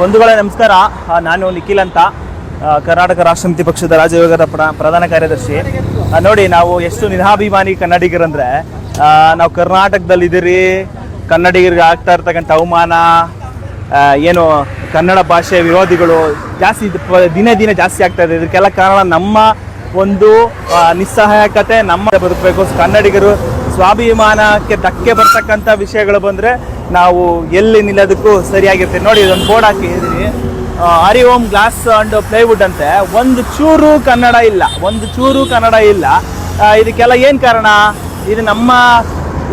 ಬಂಧುಗಳೇ ನಮಸ್ಕಾರ. ನಾನು ನಿಖಿಲ್ ಅಂತ. ಕರ್ನಾಟಕ ರಾಷ್ಟ್ರ ಸಮಿತಿ ಪಕ್ಷದ ರಾಜ್ಯ ಪ್ರಧಾನ ಕಾರ್ಯದರ್ಶಿ. ನೋಡಿ, ನಾವು ಎಷ್ಟು ನಿಧಾಭಿಮಾನಿ ಕನ್ನಡಿಗರಂದ್ರೆ ನಾವು ನಾವು ಕರ್ನಾಟಕದಲ್ಲಿದ್ದೀರಿ. ಕನ್ನಡಿಗರಿಗೆ ಆಗ್ತಾ ಇರ್ತಕ್ಕಂಥ ಅವಮಾನ ಏನು ಕನ್ನಡ ಭಾಷೆ ವಿರೋಧಿಗಳು ಜಾಸ್ತಿ ದಿನೇ ದಿನೇ ಜಾಸ್ತಿ ಆಗ್ತಾ ಇದೆ. ಇದಕ್ಕೆಲ್ಲ ಕಾರಣ ನಮ್ಮ ಒಂದು ನಿಸ್ಸಹಾಯಕತೆ, ನಮ್ಮ ಬದುಕಬೇಕು. ಕನ್ನಡಿಗರು ಸ್ವಾಭಿಮಾನಕ್ಕೆ ಧಕ್ಕೆ ಬರ್ತಕ್ಕಂಥ ವಿಷಯಗಳು ಬಂದರೆ ನಾವು ಎಲ್ಲಿ ನಿಲ್ಲೋದಕ್ಕೂ ಸರಿಯಾಗಿರ್ತೀವಿ ನೋಡಿ, ಇದೊಂದು ಬೋರ್ಡ್ ಹಾಕಿದ್ದೀನಿ Hari Om glass and plywood ಅಂತೆ. ಒಂದು ಚೂರು ಕನ್ನಡ ಇಲ್ಲ. ಒಂದು ಚೂರು ಕನ್ನಡ ಇಲ್ಲ. ಇದಕ್ಕೆಲ್ಲ ಏನು ಕಾರಣ? ಇದು ನಮ್ಮ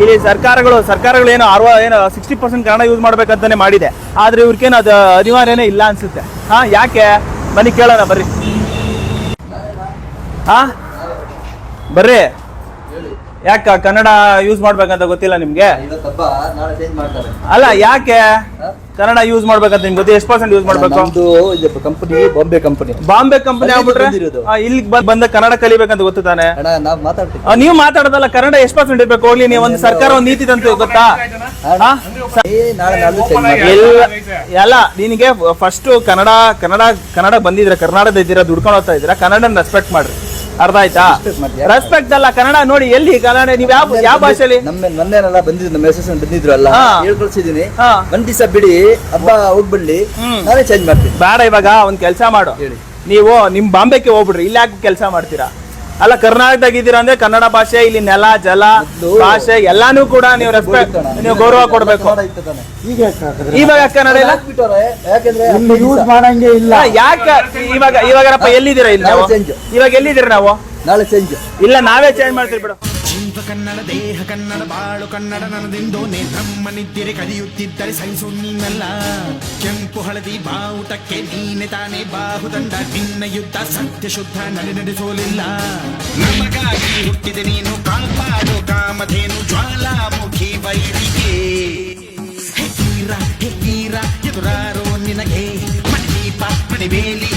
ಇಲ್ಲಿ ಸರ್ಕಾರಗಳು ಸರ್ಕಾರಗಳು ಏನೋ ಅರವ, ಏನೋ ಸಿಕ್ಸ್ಟಿ ಪರ್ಸೆಂಟ್ ಕನ್ನಡ ಯೂಸ್ ಮಾಡ್ಬೇಕಂತಾನೆ ಮಾಡಿದೆ. ಆದರೆ ಇವ್ರಿಗೇನು ಅದು ಅನಿವಾರ್ಯನೇ ಇಲ್ಲ ಅನ್ಸುತ್ತೆ. ಹಾಂ, ಯಾಕೆ? ಬನ್ನಿ ಕೇಳೋಣ, ಬರ್ರಿ. ಹಾಂ? ಬರ್ರಿ. ಯಾಕ ಕನ್ನಡ ಯೂಸ್ ಮಾಡ್ಬೇಕಂತ ಗೊತ್ತಿಲ್ಲ ನಿಮ್ಗೆ? ಅಲ್ಲ ಯಾಕೆ? ಕನ್ನಡ ಯೂಸ್ ಮಾಡ್ಬೇಕಂತ ನಿಮ್ಗೆ ಗೊತ್ತಿ? ಎಷ್ಟು ಪರ್ಸೆಂಟ್ ಯೂಸ್ ಮಾಡ್ಬೇಕು? Company Bombay company Bombay company ಆಗ್ಬಿಟ್ರೆ? ಇಲ್ಲಿ ಇಲ್ಲಿಗೆ ಬಂದ ಕನ್ನಡ ಕಲಿಬೇಕಂತ ಗೊತ್ತು ತಾನೆ? ನಾವ್ ಮಾತಾಡೋದಲ್ಲ ಕನ್ನಡ ಎಷ್ಟು ಪರ್ಸೆಂಟ್ ಇರ್ಬೇಕು? ಹೋಗ್ಲಿ ನೀವು ಒಂದು ಸರ್ಕಾರ ಒಂದು ನೀತಿ ತಂತು ಗೊತ್ತಾ? ಎಲ್ಲ ನಿನಗೆ ಫಸ್ಟ್ ಕನ್ನಡ ಕನ್ನಡ ಕನ್ನಡ ಬಂದಿದ್ರೆ ಕರ್ನಾಟಕದ ಇದ್ದೀರಾ ದುಡ್ಕೊಂಡು ಹೋಗ್ತಾ ಇದ್ದೀರಾ ಕನ್ನಡನ ರೆಸ್ಪೆಕ್ಟ್ ಮಾಡ್ರಿ. ಅರ್ಥ ಆಯ್ತಾ? ರೆಸ್ಪೆಕ್ಟ್ ಅಲ್ಲ ಕನ್ನಡ ನೋಡಿ ಎಲ್ಲಿ ಕನ್ನಡ ನೀವು ಯಾವ ಯಾವ ಭಾಷೆಲಿ ನಮ್ಮ ಮೊನ್ನೆನೆಲ್ಲ ಬಂದಿದ್ರು ನಮ್ಮ ಮೆಸೇಜ್ ಬಂದಿದ್ರು ಅಲ್ಲ ಕಳ್ಸಿದೀನಿ. ಒಂದ್ ದಿವಸ ಬಿಡಿ ಹಬ್ಬ ಹೋಗ್ಬಿಡ್ಲಿ. ನಾನೇ ಚೇಂಜ್ ಮಾಡ್ತೀನಿ ಬೇಡ ಇವಾಗ ಒಂದ್ ಕೆಲಸ ಮಾಡು. ನೀವು ನಿಮ್ ಬಾಂಬೆಗೆ ಹೋಗ್ಬಿಡ್ರಿ ಇಲ್ಲಿ ಯಾಕೆ ಕೆಲಸ ಮಾಡ್ತೀರಾ ಅಲ್ಲ ಕರ್ನಾಟಕದಾಗ ಇದ್ದೀರಾ ಅಂದ್ರೆ ಕನ್ನಡ ಭಾಷೆ ಇಲ್ಲಿ ನೆಲ ಜಲ ಭಾಷೆ ಎಲ್ಲಾನು ಕೂಡ ನೀವು ರೆಸ್ಪೆಕ್ಟ್ ನೀವು ಗೌರವ ಕೊಡ್ಬೇಕು. ಇವಾಗ ಕನ್ನಡ ಇಲ್ಲ? ಯಾಕೆಂದ್ರೆ ಇಲ್ಲಿ ಯೂಸ್. ಮಾಡಂಗೆ ಇಲ್ಲ. ಯಾಕೆ? ಇವಾಗ ಇವಾಗಪ್ಪ ಎಲ್ಲಿದ್ದೀರಾ ಇಲ್ಲಿ ಇವಾಗ ಎಲ್ಲಿದ್ದೀರಾ ನಾವು? ನಾಳೆ ಚೇಂಜ್ ಇಲ್ಲ ನಾವೇ ಚೇಂಜ್ ಮಾಡ್ತೀವಿ ಬಿಡು. ಜೀವ ಕನ್ನಡ, ದೇಹ ಕನ್ನಡ, ಬಾಳು ಕನ್ನಡ ನನದಿಂದು ನಮ್ಮ ನಿದ್ದರೆ ಕದಿಯುತ್ತಿದ್ದರೆ ಸಹಿಸು ನೀನಲ್ಲ ಕೆಂಪು ಹಳದಿ ಬಾವುಟಕ್ಕೆ ನೀನೆ ತಾನೇ ಬಾಹುದಂಡ ನಿನ್ನ ಯುದ್ಧ ಸತ್ಯ ಶುದ್ಧ ನಡೆ ನಡೆಸೋಲಿಲ್ಲ. ನಮಗಾಗಿ ಹುಟ್ಟಿದೆ ನೀನು ಕಾಪಾಡು ಕಾಮಧೇನು ಜ್ವಾಲಾಮುಖಿ ವೈರಿಗೆ ಹೆಗೀರ ಹೆಗೀರ ಎದುರಾರೋ ನಿನಗೆ ಮಣಿದೀಪ ಮಣಿಬೇಡಿ